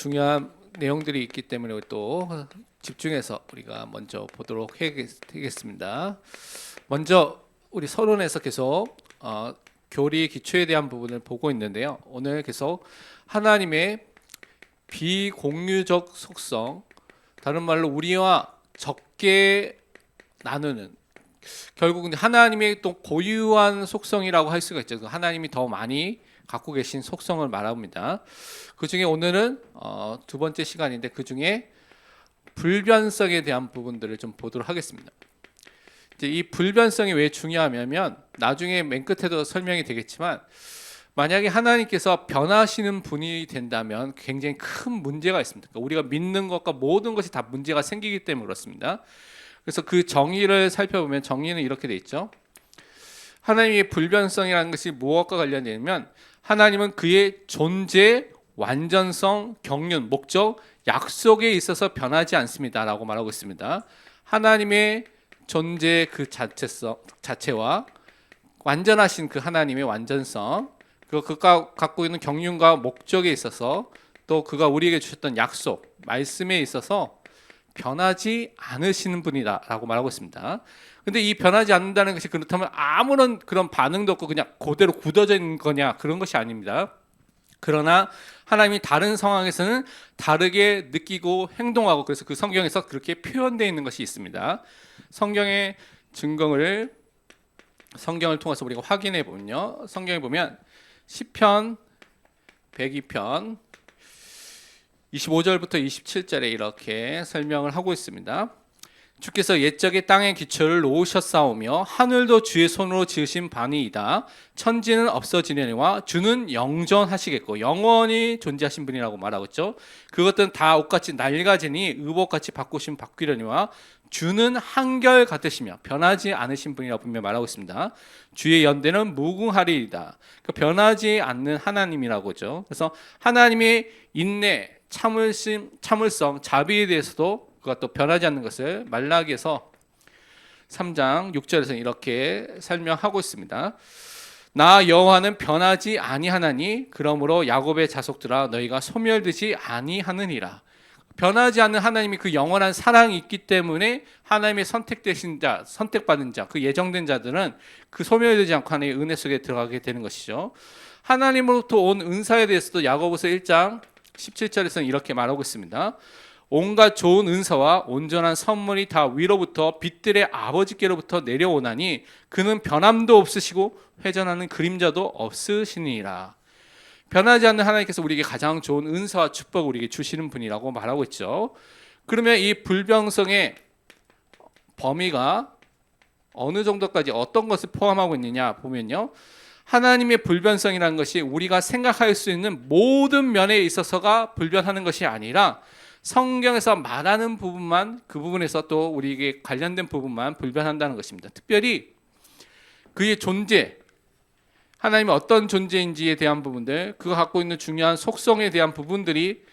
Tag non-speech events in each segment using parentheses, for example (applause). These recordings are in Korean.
중요한 내용들이 있기 때문에 또 집중해서 우리가 먼저 보도록 하겠습니다. 먼저 우리 서론에서 계속 어, 교리 기초에 대한 부분을 보고 있는데요. 오늘 계속 하나님의 비공유적 속성, 다른 말로 우리와 적게 나누는 결국은 하나님의 또 고유한 속성이라고 할 수가 있죠. 그 하나님이 더 많이 갖고 계신 속성을 말합니다. 그 중에 오늘은 어, 두 번째 시간인데 그 중에 불변성에 대한 부분들을 좀 보도록 하겠습니다. 이제 이 불변성이 왜 중요하냐면 나중에 맨 끝에도 설명이 되겠지만 만약에 하나님께서 변하시는 분이 된다면 굉장히 큰 문제가 있습니다. 그러니까 우리가 믿는 것과 모든 것이 다 문제가 생기기 때문에 그렇습니다. 그래서 그 정의를 살펴보면 정의는 이렇게 돼 있죠. 하나님의 불변성이라는 것이 무엇과 관련되냐면 하나님은 그의 존재, 완전성, 경륜, 목적, 약속에 있어서 변하지 않습니다라고 말하고 있습니다. 하나님의 존재 그 자체성 자체와 완전하신 그 하나님의 완전성 그리고 그가 갖고 있는 경륜과 목적에 있어서 또 그가 우리에게 주셨던 약속 말씀에 있어서 변하지 않으시는 분이다라고 말하고 있습니다. 근데 이 변하지 않는다는 것이 그렇다면 아무런 그런 반응도 없고 그냥 그대로 굳어져 있는 거냐 그런 것이 아닙니다. 그러나 하나님이 다른 상황에서는 다르게 느끼고 행동하고 그래서 그 성경에서 그렇게 표현되어 있는 것이 있습니다. 성경의 증거를 성경을 통해서 우리가 확인해 보면요. 성경에 보면 시편 102편 25절부터 27절에 이렇게 설명을 하고 있습니다. 주께서 옛적에 땅의 기초를 놓으셨사오며 하늘도 주의 손으로 지으신 바니이다. 천지는 없어지려니와 주는 영전하시겠고 영원히 존재하신 분이라고 말하고 있죠. 그것들은 다 옷같이 낡아지니 의복같이 바꾸신 바뀌려니와 주는 한결 같으시며 변하지 않으신 분이라고 분명히 말하고 있습니다. 주의 연대는 무궁하리이다. 그 변하지 않는 하나님이라고죠. 그래서 하나님의 인내, 참을심, 참을성, 자비에 대해서도 그가 또 변하지 않는 것을 말라기에서 3장 6절에서 이렇게 설명하고 있습니다. 나 여호와는 변하지 아니하나니 그러므로 야곱의 자속들아 너희가 소멸되지 아니하느니라. 변하지 않는 하나님이 그 영원한 사랑이 있기 때문에 하나님의 선택되신 자, 선택받은 자, 그 예정된 자들은 그 소멸되지 않고 하나님의 은혜 속에 들어가게 되는 것이죠. 하나님으로부터 온 은사에 대해서도 야고보서 1장 17절에서는 이렇게 말하고 있습니다. 온갖 좋은 은사와 온전한 선물이 다 위로부터 빛들의 아버지께로부터 내려오나니 그는 변함도 없으시고 회전하는 그림자도 없으시니라. 변하지 않는 하나님께서 우리에게 가장 좋은 은사와 축복을 우리에게 주시는 분이라고 말하고 있죠. 그러면 이 불병성의 범위가 어느 정도까지 어떤 것을 포함하고 있느냐 보면요. 하나님의 불변성이라는 것이 우리가 생각할 수 있는 모든 면에 있어서가 불변하는 것이 아니라 성경에서 말하는 부분만 그 부분에서 또 우리에게 관련된 부분만 불변한다는 것입니다. 특별히 그의 존재, 하나님이 어떤 존재인지에 대한 부분들, 그가 갖고 있는 중요한 속성에 대한 부분들이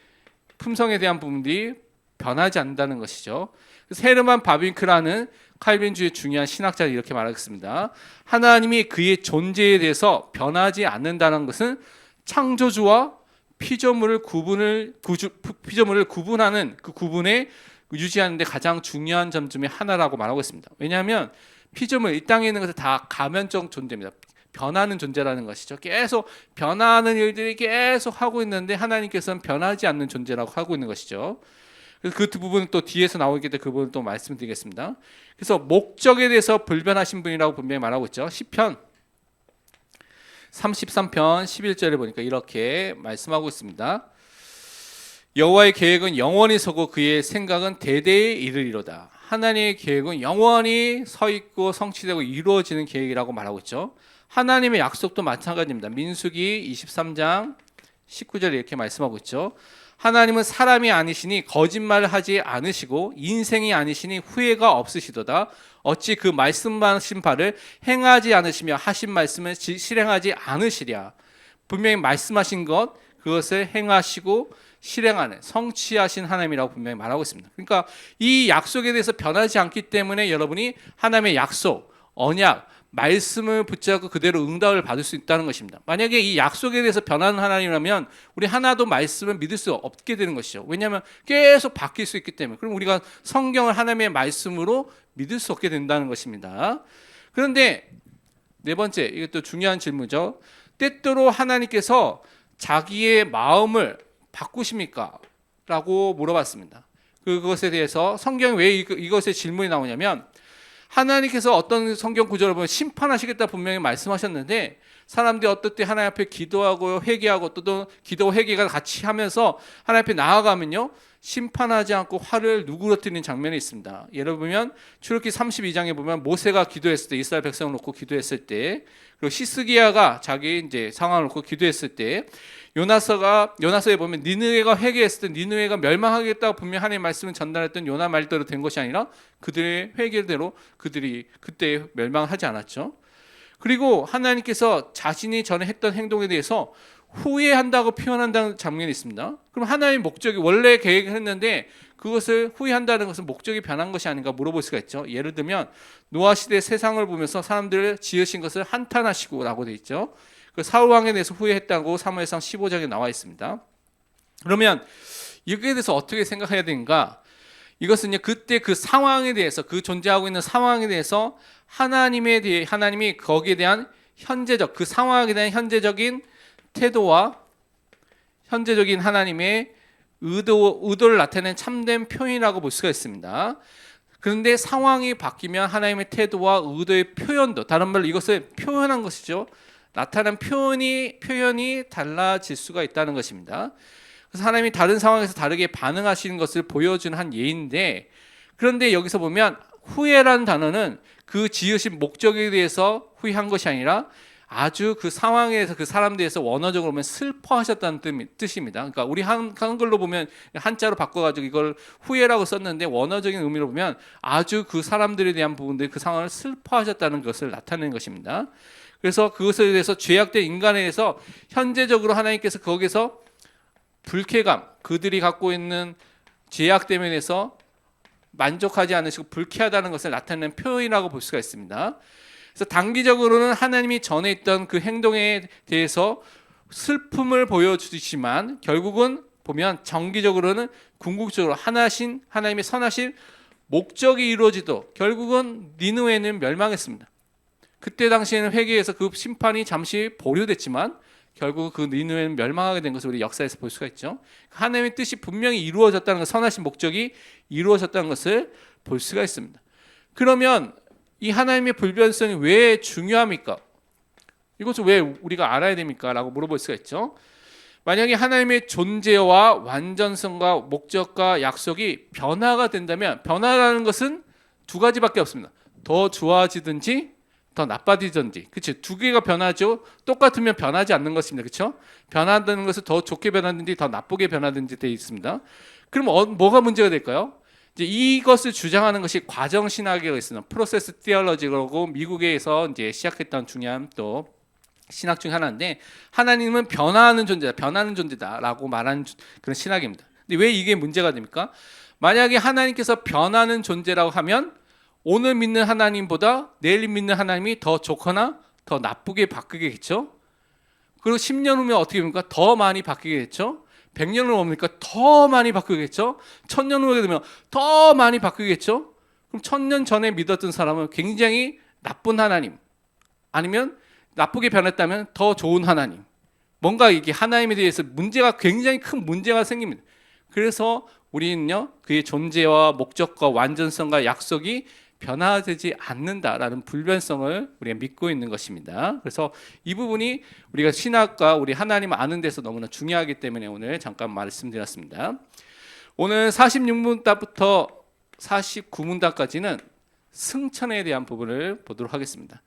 품성에 대한 부분들이 변하지 않는다는 것이죠. 세르만 바빙크라는 칼빈주의 중요한 신학자는 이렇게 말하겠습니다. 하나님이 그의 존재에 대해서 변하지 않는다는 것은 창조주와 피조물을 구분을 구주, 피조물을 구분하는 그 구분에 유지하는데 가장 중요한 점 중에 하나라고 말하고 있습니다. 왜냐하면 피조물 이 땅에 있는 것은 다 가면적 존재입니다. 변하는 존재라는 것이죠. 계속 변하는 일들이 계속 하고 있는데 하나님께서는 변하지 않는 존재라고 하고 있는 것이죠. 그래서 그 부분은 또 뒤에서 나오기 때문에 그 부분을 또 말씀드리겠습니다. 그래서 목적에 대해서 불변하신 분이라고 분명히 말하고 있죠. 시편 33편 11절에 보니까 이렇게 말씀하고 있습니다. 여호와의 계획은 영원히 서고 그의 생각은 대대에 이르리로다. 하나님의 계획은 영원히 서 있고 성취되고 이루어지는 계획이라고 말하고 있죠. 하나님의 약속도 마찬가지입니다. 민수기 23장 19절에 이렇게 말씀하고 있죠. 하나님은 사람이 아니시니 거짓말을 하지 않으시고 인생이 아니시니 후회가 없으시도다. 어찌 그 말씀하신 바를 행하지 않으시며 하신 말씀을 지- 실행하지 않으시랴. 분명히 말씀하신 것 그것을 행하시고 실행하는 성취하신 하나님이라고 분명히 말하고 있습니다. 그러니까 이 약속에 대해서 변하지 않기 때문에 여러분이 하나님의 약속, 언약, 말씀을 붙잡고 그대로 응답을 받을 수 있다는 것입니다. 만약에 이 약속에 대해서 변하는 하나님이라면 우리 하나도 말씀을 믿을 수 없게 되는 것이죠. 왜냐하면 계속 바뀔 수 있기 때문에. 그럼 우리가 성경을 하나님의 말씀으로 믿을 수 없게 된다는 것입니다. 그런데 네 번째, 이것도 중요한 질문이죠. 때때로 하나님께서 자기의 마음을 바꾸십니까? 라고 물어봤습니다. 그것에 대해서 성경에 왜 이것의 질문이 나오냐면 하나님께서 어떤 성경 구절을 보면 심판하시겠다 분명히 말씀하셨는데 사람들이 어떨 때 하나님 앞에 기도하고 회개하고 또 기도 회개가 같이 하면서 하나님 앞에 나아가면요 심판하지 않고 화를 누그러뜨리는 장면이 있습니다. 예를 보면 출애굽기 32장에 보면 모세가 기도했을 때 이스라엘 백성을 놓고 기도했을 때 그리고 시스기야가 자기 이제 상황을 놓고 기도했을 때 요나서가 요나서에 보면 니느웨가 회개했을 때 니느웨가 멸망하겠다고 분명 하나님 말씀을 전달했던 요나 말대로 된 것이 아니라 그들의 회개대로 그들이 그때 멸망하지 않았죠. 그리고 하나님께서 자신이 전에 했던 행동에 대해서 후회한다고 표현한다는 장면이 있습니다. 그럼 하나님의 목적이 원래 계획을 했는데 그것을 후회한다는 것은 목적이 변한 것이 아닌가 물어볼 수가 있죠. 예를 들면 노아 시대 세상을 보면서 사람들을 지으신 것을 한탄하시고라고 돼 있죠. 그 사울 왕에 대해서 후회했다고 사무엘상 15장에 나와 있습니다. 그러면 이거에 대해서 어떻게 생각해야 되는가? 이것은 그때 그 상황에 대해서 그 존재하고 있는 상황에 대해서 하나님에 대해 하나님이 거기에 대한 현재적 그 상황에 대한 현재적인 태도와 현재적인 하나님의 의도 의도를 나타내는 참된 표현이라고 볼 수가 있습니다. 그런데 상황이 바뀌면 하나님의 태도와 의도의 표현도 다른 말로 이것을 표현한 것이죠. 나타난 표현이 표현이 달라질 수가 있다는 것입니다. 그래서 하나님이 다른 상황에서 다르게 반응하시는 것을 보여주는 한 예인데 그런데 여기서 보면 후회라는 단어는 그 지으신 목적에 대해서 후회한 것이 아니라 아주 그 상황에서 그 사람에 대해서 원어적으로 보면 슬퍼하셨다는 뜻- 뜻입니다. 그러니까 우리 한, 한글로 보면 한자로 바꿔가지고 이걸 후회라고 썼는데 원어적인 의미로 보면 아주 그 사람들에 대한 부분들 그 상황을 슬퍼하셨다는 것을 나타내는 것입니다. 그래서 그것에 대해서 죄악된 인간에 대해서 현재적으로 하나님께서 거기서 불쾌감 그들이 갖고 있는 죄악 때문에 대해서 만족하지 않으시고 불쾌하다는 것을 나타내는 표현이라고 볼 수가 있습니다. 그래서 단기적으로는 하나님이 전에 있던 그 행동에 대해서 슬픔을 보여주시지만 결국은 보면 정기적으로는 궁극적으로 하나신 하나님의 선하신 목적이 이루어지도 결국은 니누에는 멸망했습니다. 그때 당시에는 회개에서 그 심판이 잠시 보류됐지만 결국 그 니누에는 멸망하게 된 것을 우리 역사에서 볼 수가 있죠. 하나님의 뜻이 분명히 이루어졌다는 것, 선하신 목적이 이루어졌다는 것을 볼 수가 있습니다. 그러면 이 하나님의 불변성이 왜 중요합니까? 이것을 왜 우리가 알아야 됩니까? 라고 물어볼 수가 있죠. 만약에 하나님의 존재와 완전성과 목적과 약속이 변화가 된다면 변화라는 것은 두 가지밖에 없습니다. 더 좋아지든지 더 나빠지든지. 그렇죠? 두 개가 변하죠. 똑같으면 변하지 않는 것입니다. 그렇죠? 변한다는 것은 더 좋게 변하든지 더 나쁘게 변하든지 되어 있습니다. 그럼 어, 뭐가 문제가 될까요? 이제 이것을 주장하는 것이 과정 신학이라고 있습니다. 프로세스 티얼러지라고 미국에서 이제 시작했던 중요한 또 신학 중 하나인데 하나님은 변화하는 존재다, 변하는 존재다라고 말하는 주- 그런 신학입니다. 근데 왜 이게 문제가 됩니까? 만약에 하나님께서 변하는 존재라고 하면 오늘 믿는 하나님보다 내일 믿는 하나님이 더 좋거나 더 나쁘게 바뀌겠죠. 그리고 10년 후면 어떻게 됩니까? 더 많이 바뀌겠죠. 100년 후 뭡니까? 더 많이 바뀌겠죠. 1000년 후에 되면 더 많이 바뀌겠죠. 그럼 1000년 전에 믿었던 사람은 굉장히 나쁜 하나님 아니면 나쁘게 변했다면 더 좋은 하나님. 뭔가 이게 하나님에 대해서 문제가 굉장히 큰 문제가 생깁니다. 그래서 우리는요, 그의 존재와 목적과 완전성과 약속이 변화되지 않는다라는 불변성을 우리가 믿고 있는 것입니다. 그래서 이 부분이 우리가 신학과 우리 하나님 아는 데서 너무나 중요하기 때문에 오늘 잠깐 말씀드렸습니다. 오늘 46문답부터 49문답까지는 승천에 대한 부분을 보도록 하겠습니다.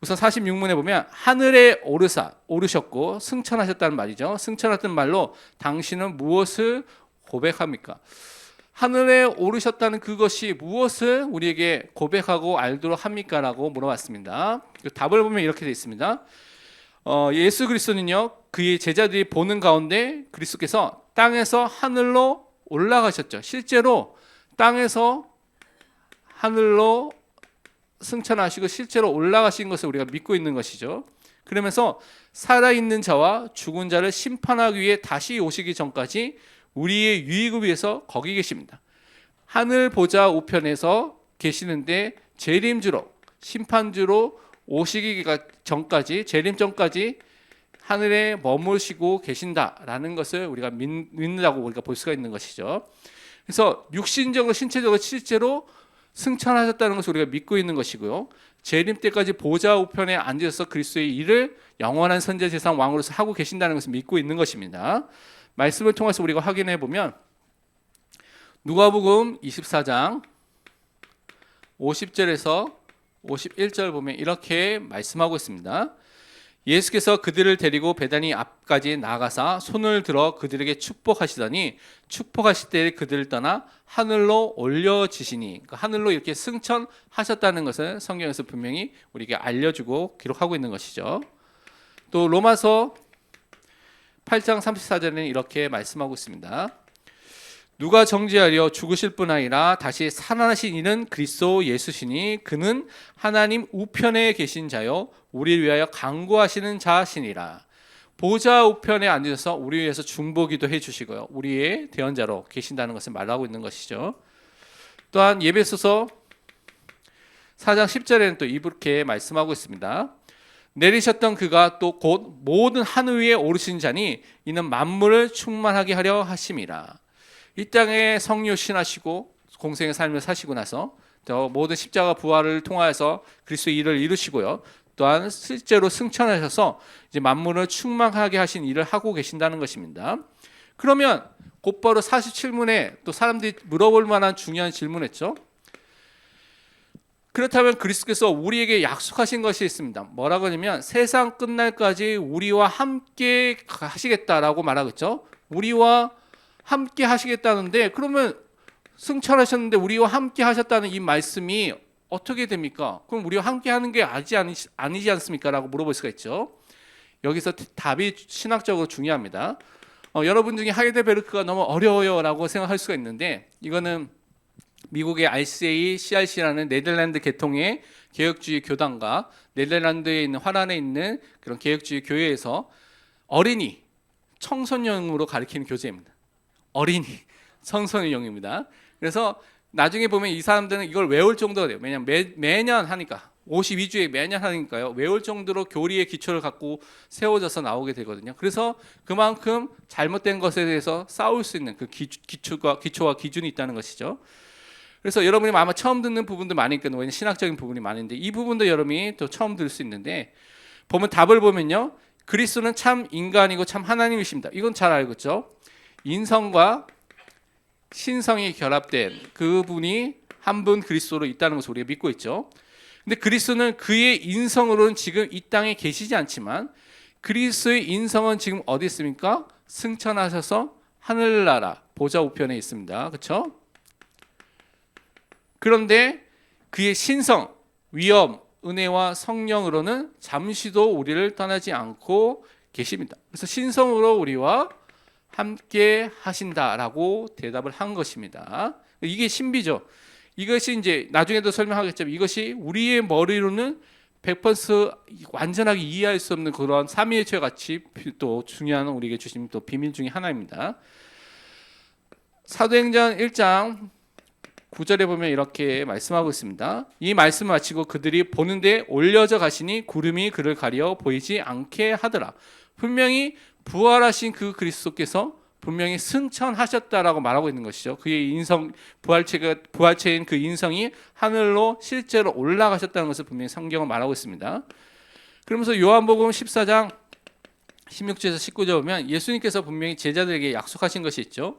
우선 46문에 보면 하늘에 오르사 오르셨고 승천하셨다는 말이죠. 승천했던 말로 당신은 무엇을 고백합니까? 하늘에 오르셨다는 그것이 무엇을 우리에게 고백하고 알도록 합니까라고 물어봤습니다. 그 답을 보면 이렇게 되어 있습니다. 어, 예수 그리스도는요 그의 제자들이 보는 가운데 그리스도께서 땅에서 하늘로 올라가셨죠. 실제로 땅에서 하늘로 승천하시고 실제로 올라가신 것을 우리가 믿고 있는 것이죠. 그러면서 살아 있는 자와 죽은 자를 심판하기 위해 다시 오시기 전까지 우리의 유익을 위해서 거기 계십니다. 하늘 보좌 우편에서 계시는데 재림주로 심판주로 오시기 전까지 재림 전까지 하늘에 머무시고 계신다라는 것을 우리가 믿, 믿는다고 우리가 볼 수가 있는 것이죠. 그래서 육신적으로 신체적으로 실제로 승천하셨다는 것을 우리가 믿고 있는 것이고요. 재림 때까지 보좌 우편에 앉아서 그리스도의 일을 영원한 선제 재상 왕으로서 하고 계신다는 것을 믿고 있는 것입니다. 말씀을 통해서 우리가 확인해 보면 누가복음 24장 50절에서 51절 보면 이렇게 말씀하고 있습니다. 예수께서 그들을 데리고 베다니 앞까지 나가사 손을 들어 그들에게 축복하시더니 축복하실 때 그들을 떠나 하늘로 올려지시니 그러니까 하늘로 이렇게 승천하셨다는 것을 성경에서 분명히 우리에게 알려주고 기록하고 있는 것이죠. 또 로마서 8장 34절에는 이렇게 말씀하고 있습니다. 누가 정죄하려 죽으실 뿐 아니라 다시 살아나신 이는 그리스도 예수시니 그는 하나님 우편에 계신 자요 우리를 위하여 강구하시는 자시니라. 보좌 우편에 앉으셔서 우리 위해서 중보기도 해 주시고요 우리의 대언자로 계신다는 것을 말하고 있는 것이죠. 또한 예배소서 4장 10절에는 또 이렇게 말씀하고 있습니다. 내리셨던 그가 또 곧 모든 하늘 위에 오르신 자니 이는 만물을 충만하게 하려 하심이라. 이 땅에 성료신하시고 공생의 삶을 사시고 나서 또 모든 십자가 부활을 통하여서 그리스도 일을 이루시고요. 또한 실제로 승천하셔서 이제 만물을 충만하게 하신 일을 하고 계신다는 것입니다. 그러면 곧바로 47문에 또 사람들이 물어볼 만한 중요한 질문했죠. 그렇다면 그리스도께서 우리에게 약속하신 것이 있습니다. 뭐라고 하냐면 세상 끝날까지 우리와 함께 하시겠다라고 말하겠죠. 우리와 함께 하시겠다는데 그러면 승천하셨는데 우리와 함께 하셨다는 이 말씀이 어떻게 됩니까? 그럼 우리와 함께 하는 게 아니지, 아니지 않습니까?라고 물어볼 수가 있죠. 여기서 답이 신학적으로 중요합니다. 어, 여러분 중에 하이데베르크가 너무 어려워요 라고 생각할 수가 있는데 이거는 미국의 RCA, CRC라는 네덜란드 계통의 개혁주의 교단과 네덜란드에 있는 화란에 있는 그런 개혁주의 교회에서 어린이, 청소년으로 가리키는 교재입니다. 어린이 (laughs) 청소년용입니다. 그래서 나중에 보면 이 사람들은 이걸 외울 정도가 돼요. 왜냐하면 매, 매년 하니까 52주에 매년 하니까요. 외울 정도로 교리의 기초를 갖고 세워져서 나오게 되거든요. 그래서 그만큼 잘못된 것에 대해서 싸울 수 있는 그 기, 기초가 기초와 기준이 있다는 것이죠. 그래서 여러분이 아마 처음 듣는 부분도 있거든요. 왜냐면 신학적인 부분이 많은데 이 부분도 여러분이 또 처음 들을 수 있는데 보면 답을 보면요. 그리스도는 참 인간이고 참 하나님이십니다. 이건 잘 알고 있죠. 인성과 신성이 결합된 그분이 한 분 그리스도로 있다는 것을 우리가 믿고 있죠. 근데 그리스도는 그의 인성으로는 지금 이 땅에 계시지 않지만 그리스도의 인성은 지금 어디 있습니까? 승천하셔서 하늘나라 보좌 우편에 있습니다. 그렇죠? 그런데 그의 신성, 위엄, 은혜와 성령으로는 잠시도 우리를 떠나지 않고 계십니다. 그래서 신성으로 우리와 함께 하신다라고 대답을 한 것입니다. 이게 신비죠. 이것이 이제 나중에도 설명하겠지만 이것이 우리의 머리로는 100% 완전하게 이해할 수 없는 그런 삼위일체 같이 또 중요한 우리에게 주신 또 비밀 중의 하나입니다. 사도행전 1장 9절에 보면 이렇게 말씀하고 있습니다. 이 말씀을 마치고 그들이 보는데 올려져 가시니 구름이 그를 가려 보이지 않게 하더라. 분명히 부활하신 그 그리스도께서 분명히 승천하셨다라고 말하고 있는 것이죠. 그의 인성 부활체가 부활체인 그 인성이 하늘로 실제로 올라가셨다는 것을 분명히 성경은 말하고 있습니다. 그러면서 요한복음 14장 16절에서 19절 보면 예수님께서 분명히 제자들에게 약속하신 것이 있죠.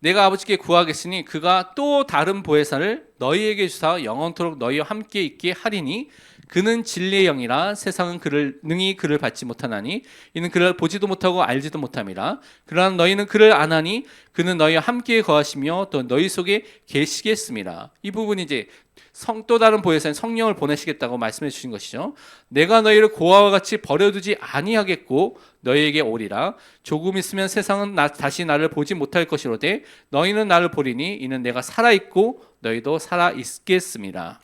내가 아버지께 구하겠으니 그가 또 다른 보혜사를 너희에게 주사 영원토록 너희와 함께 있게 하리니 그는 진리의 영이라 세상은 그를 능히 그를 받지 못하나니 이는 그를 보지도 못하고 알지도 못함이라 그러나 너희는 그를 아나니 그는 너희와 함께 거하시며 또 너희 속에 계시겠습니다. 이 부분이 이제 성 또 다른 보혜사인 성령을 보내시겠다고 말씀해 주신 것이죠. 내가 너희를 고아와 같이 버려두지 아니하겠고 너희에게 오리라. 조금 있으면 세상은 나, 다시 나를 보지 못할 것이로되 너희는 나를 보리니 이는 내가 살아 있고 너희도 살아 있겠습니다.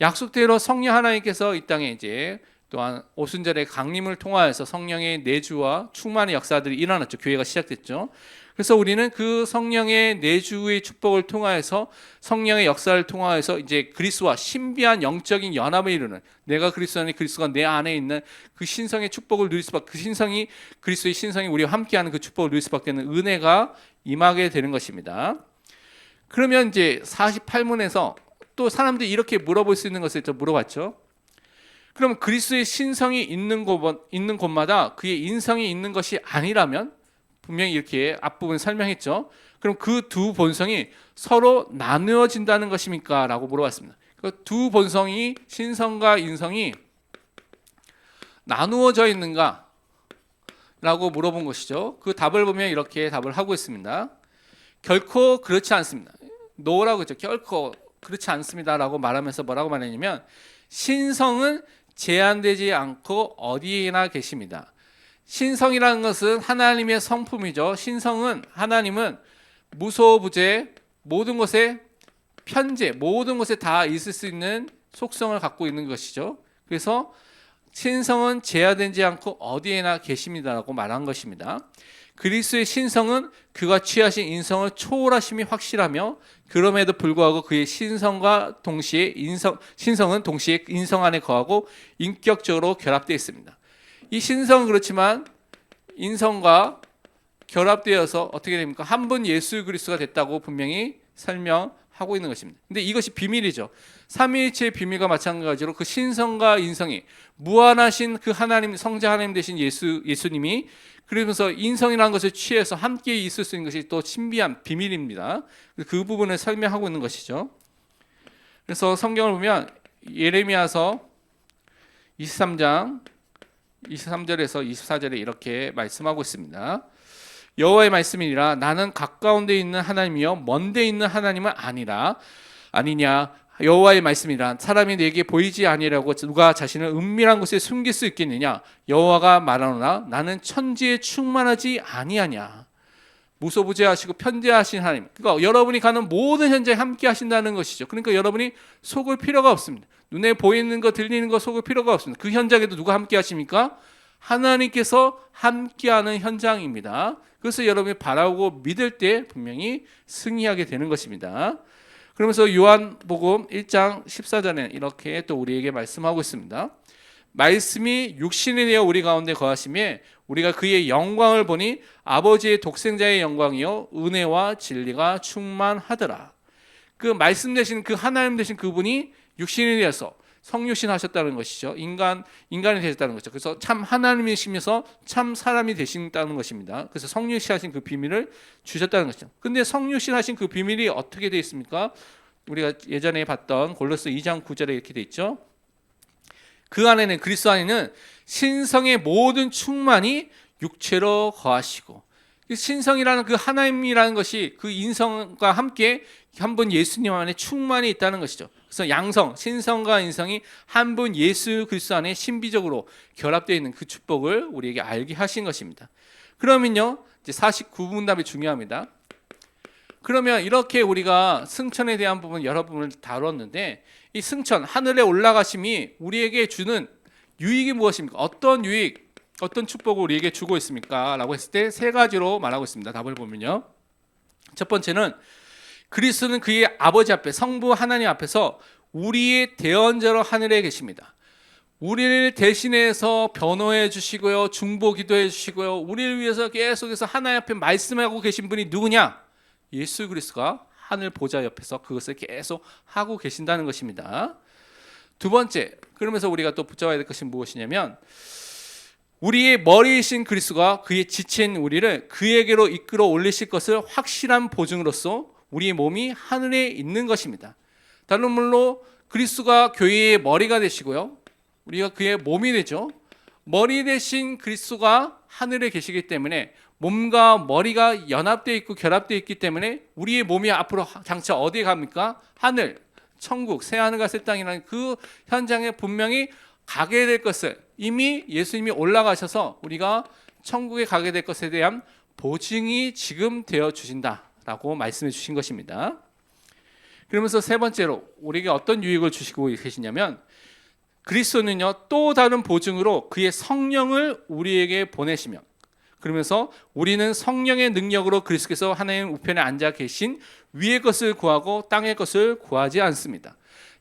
약속대로 성령 하나님께서 이 땅에 이제 또한 오순절의 강림을 통하여서 성령의 내주와 충만의 역사들이 일어났죠. 교회가 시작됐죠. 그래서 우리는 그 성령의 내주의 축복을 통하여서 성령의 역사를 통하여서 이제 그리스도와 신비한 영적인 연합을 이루는 내가 그리스도 안에 그리스도가 내 안에 있는 그 신성의 축복을 누릴 수밖에 그 신성이 그리스도의 신성이 우리와 함께하는 그 축복을 누릴 수밖에 없는 은혜가 임하게 되는 것입니다. 그러면 이제 48문에서 또 사람들이 이렇게 물어볼 수 있는 것을 또 물어봤죠. 그럼 그리스도의 신성이 있는 곳 있는 곳마다 그의 인성이 있는 것이 아니라면 분명히 이렇게 앞부분 설명했죠. 그럼 그 두 본성이 서로 나누어진다는 것입니까?라고 물어봤습니다. 그 두 본성이 신성과 인성이 나누어져 있는가? 라고 물어본 것이죠. 그 답을 보면 이렇게 답을 하고 있습니다. 결코 그렇지 않습니다. 노라고 했죠. 결코 그렇지 않습니다라고 말하면서 뭐라고 말했냐면 신성은 제한되지 않고 어디에나 계십니다. 신성이라는 것은 하나님의 성품이죠. 신성은 하나님은 무소부재 모든 것에 편재 모든 것에 다 있을 수 있는 속성을 갖고 있는 것이죠. 그래서 신성은 제한되지 않고 어디에나 계십니다라고 말한 것입니다. 그리스도의 신성은 그가 취하신 인성을 초월하심이 확실하며 그럼에도 불구하고 그의 신성과 동시에 인성 신성은 동시에 인성 안에 거하고 인격적으로 결합되어 있습니다. 이 신성은 그렇지만 인성과 결합되어서 어떻게 됩니까? 한 분 예수 그리스도가 됐다고 분명히 설명 하고 있는 것입니다. 근데 이것이 비밀이죠. 삼위일체의 비밀과 마찬가지로 그 신성과 인성이 무한하신 그 하나님 성자 하나님 되신 예수 예수님이 그러면서 인성이라는 것을 취해서 함께 있을 수 있는 것이 또 신비한 비밀입니다. 그 부분을 설명하고 있는 것이죠. 그래서 성경을 보면 예레미야서 23장 23절에서 24절에 이렇게 말씀하고 있습니다. 여호와의 말씀이니라. 나는 가까운 데 있는 하나님이요 먼데 있는 하나님은 아니라 아니냐. 여호와의 말씀이라. 사람이 내게 보이지 아니라고 누가 자신을 은밀한 곳에 숨길 수 있겠느냐? 여호와가 말하노라. 나는 천지에 충만하지 아니하냐. 무소부재하시고 편재하신 하나님. 그러니까 여러분이 가는 모든 현장에 함께 하신다는 것이죠. 그러니까 여러분이 속을 필요가 없습니다. 눈에 보이는 거 들리는 거 속을 필요가 없습니다. 그 현장에도 누가 함께 하십니까 하나님께서 함께하는 현장입니다 그래서 여러분이 바라고 믿을 때 분명히 승리하게 되는 것입니다 그러면서 요한복음 1장 14절에 이렇게 또 우리에게 말씀하고 있습니다. 말씀이 육신이 되어 우리 가운데 거하심에 우리가 그의 영광을 보니 아버지의 독생자의 영광이요 은혜와 진리가 충만하더라. 그 말씀 되신 그 하나님 되신 그분이 육신이 되어서 성육신 하셨다는 것이죠. 인간 인간이 되셨다는 거죠. 그래서 참 하나님이시면서 참 사람이 되신다는 것입니다. 그래서 성육신 하신 그 비밀을 주셨다는 것이죠. 근데 성육신 하신 그 비밀이 어떻게 되어 있습니까? 우리가 예전에 봤던 골로스 2장 9절에 이렇게 돼 있죠. 그 안에는 그리스도 안에는 신성의 모든 충만이 육체로 거하시고 그 신성이라는 그 하나님이라는 것이 그 인성과 함께 한 분 예수님 안에 충만이 있다는 것이죠. 그래서 양성, 신성과 인성이 한 분 예수 그리스도 안에 신비적으로 결합되어 있는 그 축복을 우리에게 알게 하신 것입니다. 그러면요, 이제 49분 답이 중요합니다. 그러면 이렇게 우리가 승천에 대한 부분 여러 부분을 다뤘는데 이 승천 하늘에 올라가심이 우리에게 주는 유익이 무엇입니까? 어떤 유익, 어떤 축복을 우리에게 주고 있습니까? 라고 했을 때 세 가지로 말하고 있습니다. 답을 보면요. 첫 번째는 그리스도는 그의 아버지 앞에 성부 하나님 앞에서 우리의 대언자로 하늘에 계십니다. 우리를 대신해서 변호해 주시고요. 중보 기도해 주시고요. 우리를 위해서 계속해서 하나님 앞에 말씀하고 계신 분이 누구냐? 예수 그리스도가 하늘 보좌 옆에서 그것을 계속 하고 계신다는 것입니다. 두 번째, 그러면서 우리가 또 붙잡아야 될 것이 무엇이냐면 우리의 머리이신 그리스도가 그의 지체인 우리를 그에게로 이끌어 올리실 것을 확실한 보증으로서 우리의 몸이 하늘에 있는 것입니다. 다른 말로 그리스도가 교회의 머리가 되시고요. 우리가 그의 몸이 되죠. 머리 대신 그리스도가 하늘에 계시기 때문에 몸과 머리가 연합되어 있고 결합되어 있기 때문에 우리의 몸이 앞으로 장차 어디에 갑니까? 하늘, 천국, 새하늘과 새 땅이라는 그 현장에 분명히 가게 될 것을 이미 예수님이 올라가셔서 우리가 천국에 가게 될 것에 대한 보증이 지금 되어 주신다 라고 말씀해 주신 것입니다. 그러면서 세 번째로 우리에게 어떤 유익을 주시고 계시냐면 그리스도는요 또 다른 보증으로 그의 성령을 우리에게 보내시며 그러면서 우리는 성령의 능력으로 그리스도께서 하나님 우편에 앉아 계신 위의 것을 구하고 땅의 것을 구하지 않습니다.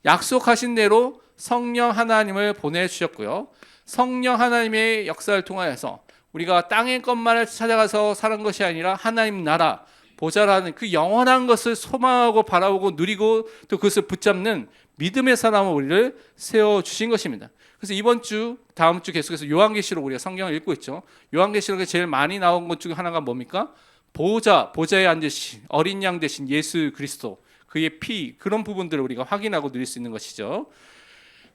약속하신 대로 성령 하나님을 보내주셨고요. 성령 하나님의 역사를 통하여서 우리가 땅의 것만을 찾아가서 사는 것이 아니라 하나님 나라 보좌라는 그 영원한 것을 소망하고 바라보고 누리고 또 그것을 붙잡는 믿음의 사람을 우리를 세워 주신 것입니다. 그래서 이번 주 다음 주 계속해서 요한계시록 우리가 성경을 읽고 있죠. 요한계시록에 제일 많이 나온 것 중에 하나가 뭡니까? 보좌 보좌에 앉으신 어린 양 대신 예수 그리스도 그의 피 그런 부분들을 우리가 확인하고 누릴 수 있는 것이죠.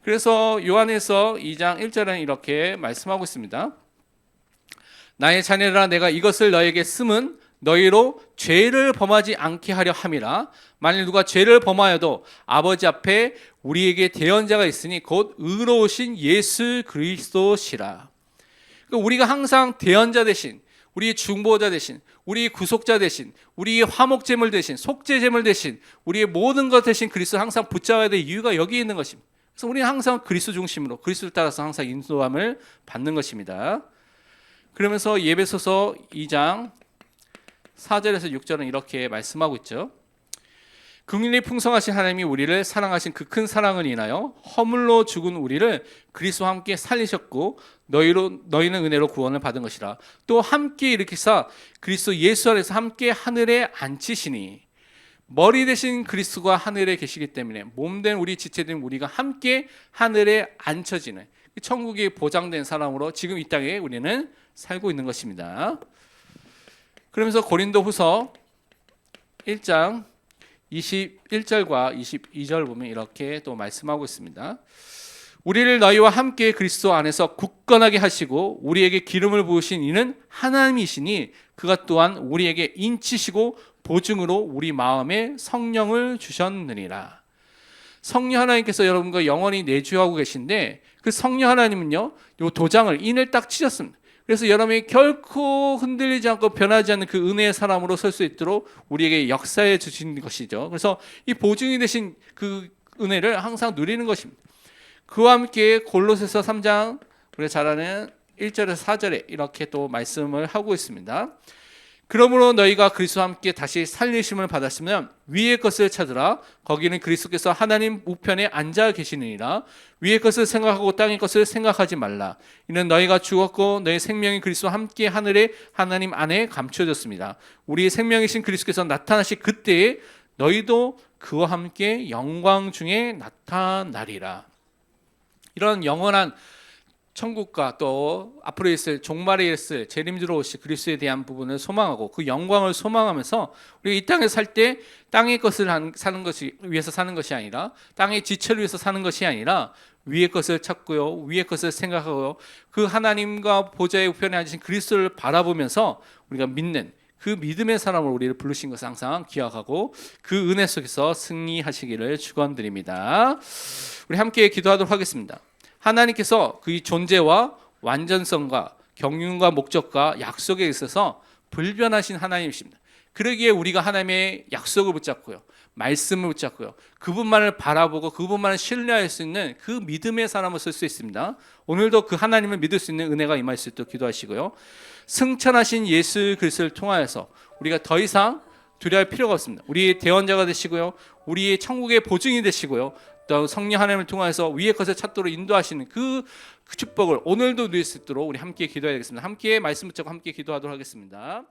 그래서 요한에서 2장 1절에는 이렇게 말씀하고 있습니다. 나의 자녀라 내가 이것을 너에게 쓰면 너희로 죄를 범하지 않게 하려 함이라 만일 누가 죄를 범하여도 아버지 앞에 우리에게 대언자가 있으니 곧 의로우신 예수 그리스도시라. 그러니까 우리가 항상 대언자 대신 우리의 중보자 대신 우리의 구속자 대신 우리의 화목제물 대신 속죄제물 대신 우리의 모든 것 대신 그리스도 항상 붙잡아야 될 이유가 여기 있는 것입니다. 그래서 우리는 항상 그리스도 중심으로 그리스도를 따라서 항상 인도함을 받는 것입니다. 그러면서 예배소서 2장 4절에서 6절은 이렇게 말씀하고 있죠. 긍휼이 풍성하신 하나님이 우리를 사랑하신 그 큰 사랑을 인하여 허물로 죽은 우리를 그리스도와 함께 살리셨고 너희로 너희는 은혜로 구원을 받은 것이라 또 함께 일으키사 그리스도 예수 안에서 함께 하늘에 앉히시니 머리 대신 그리스도가 하늘에 계시기 때문에 몸된 우리 지체된 우리가 함께 하늘에 앉혀지는 천국이 보장된 사람으로 지금 이 땅에 우리는 살고 있는 것입니다. 그러면서 고린도 후서 1장 21절과 22절 보면 이렇게 또 말씀하고 있습니다. 우리를 너희와 함께 그리스도 안에서 굳건하게 하시고 우리에게 기름을 부으신 이는 하나님이시니 그가 또한 우리에게 인치시고 보증으로 우리 마음에 성령을 주셨느니라. 성령 하나님께서 여러분과 영원히 내주하고 계신데 그 성령 하나님은요, 요 도장을 인을 딱 치셨습니다. 그래서 여러분이 결코 흔들리지 않고 변하지 않는 그 은혜의 사람으로 설 수 있도록 우리에게 역사해 주신 것이죠. 그래서 이 보증이 되신 그 은혜를 항상 누리는 것입니다. 그와 함께 골로새서 3장 우리가 잘 아는 1절에서 4절에 이렇게 또 말씀을 하고 있습니다. 그러므로 너희가 그리스도와 함께 다시 살리심을 받았으면 위의 것을 찾으라. 거기는 그리스도께서 하나님 우편에 앉아 계시느니라. 위의 것을 생각하고 땅의 것을 생각하지 말라. 이는 너희가 죽었고 너희 생명이 그리스도와 함께 하늘에 하나님 안에 감춰졌습니다. 우리의 생명이신 그리스도께서 나타나실 그때에 너희도 그와 함께 영광 중에 나타나리라. 이런 영원한 천국과 또 앞으로 있을 종말에 있을 재림주로 오실 그리스도에 대한 부분을 소망하고 그 영광을 소망하면서 우리가 이 땅에 살 때 땅의 것을 한- 사는 것이 위해서 사는 것이 아니라 땅의 지체를 위해서 사는 것이 아니라 위의 것을 찾고요 위의 것을 생각하고요 그 하나님과 보좌의 우편에 앉으신 그리스도를 바라보면서 우리가 믿는 그 믿음의 사람을 우리를 부르신 것을 항상 기억하고 그 은혜 속에서 승리하시기를 축원드립니다. 우리 함께 기도하도록 하겠습니다. 하나님께서 그의 존재와 완전성과 경륜과 목적과 약속에 있어서 불변하신 하나님이십니다. 그러기에 우리가 하나님의 약속을 붙잡고요. 말씀을 붙잡고요. 그분만을 바라보고 그분만을 신뢰할 수 있는 그 믿음의 사람을 쓸 수 있습니다. 오늘도 그 하나님을 믿을 수 있는 은혜가 임할 수 있도록 기도하시고요. 승천하신 예수 그리스도를 통하여서 우리가 더 이상 두려워할 필요가 없습니다. 우리의 대원자가 되시고요. 우리의 천국의 보증이 되시고요. 또 성령 하나님을 통해서 위의 것을 찾도록 인도하시는 그, 그 축복을 오늘도 누릴 수 있도록 우리 함께 기도해야겠습니다. 함께 말씀 붙잡고 함께 기도하도록 하겠습니다.